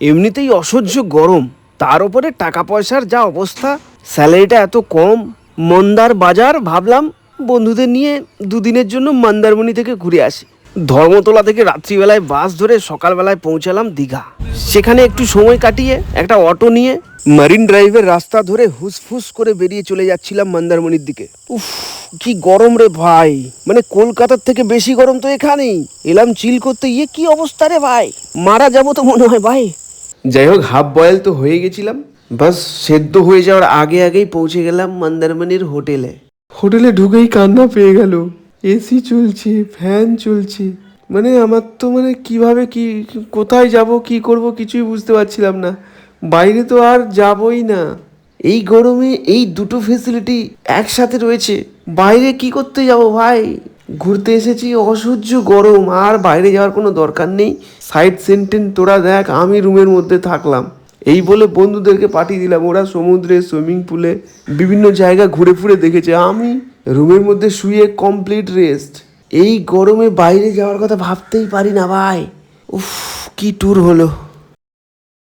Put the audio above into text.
এমনিতেই অসহ্য গরম। তার উপরে টাকা পয়সার যা অবস্থা, স্যালারিটা এত কম। মন্দার বাজার ভাবলাম বন্ধুদের নিয়ে দুদিনের জন্য মন্দারমণি থেকে ঘুরে আসি। ধর্মতলা থেকে রাত্রিবেলায় বাস ধরে সকালবেলায় পৌঁছালাম দীঘা। সেখানে একটু সময় কাটিয়ে একটা অটো নিয়ে মারিন ড্রাইভের রাস্তা ধরে হুসফুস করে বেরিয়ে চলে যাচ্ছিলাম মন্দারমণির দিকে। উফ, কি গরম রে ভাই। মানে কলকাতার থেকে বেশি গরম তো এখানেই। এলাম চিল করতে গিয়ে কি অবস্থা রে ভাই? মারা যাব তো মনে হয় ভাই। যাই হোক হাফ বয়েল তো হয়ে গেছিলাম। বাস সেদ্ধ হয়ে যাওয়ার আগে আগেই পৌঁছে গেলাম মন্দারমণির হোটেলে। হোটেলে ঢুকেই কান্না পেয়ে গেল। এসি চলছে ফ্যান চলছে। মানে আমার তো মানে কীভাবে কি কোথায় যাব কি করব কিছুই বুঝতে পারছিলাম না। বাইরে তো আর যাবই না। এই গরমে এই দুটো ফেসিলিটি একসাথে রয়েছে। বাইরে কি করতে যাব ভাই? ঘুরতে এসেছি, অসহ্য গরম, আর বাইরে যাওয়ার কোনো দরকার নেই। সাইড সেন্টেন তোরা দেখ, আমি রুমের মধ্যে থাকলাম। এই বলে বন্ধুদেরকে পাঠিয়ে দিলাম। ওরা সমুদ্রে সুইমিং পুলে বিভিন্ন জায়গা ঘুরে ফুরে দেখেছে। আমি রুমের মধ্যে শুয়ে কমপ্লিট রেস্ট এই গরমে বাইরে যাওয়ার কথা ভাবতেই পারি না ভাই। উফ, কি ট্যুর হলো।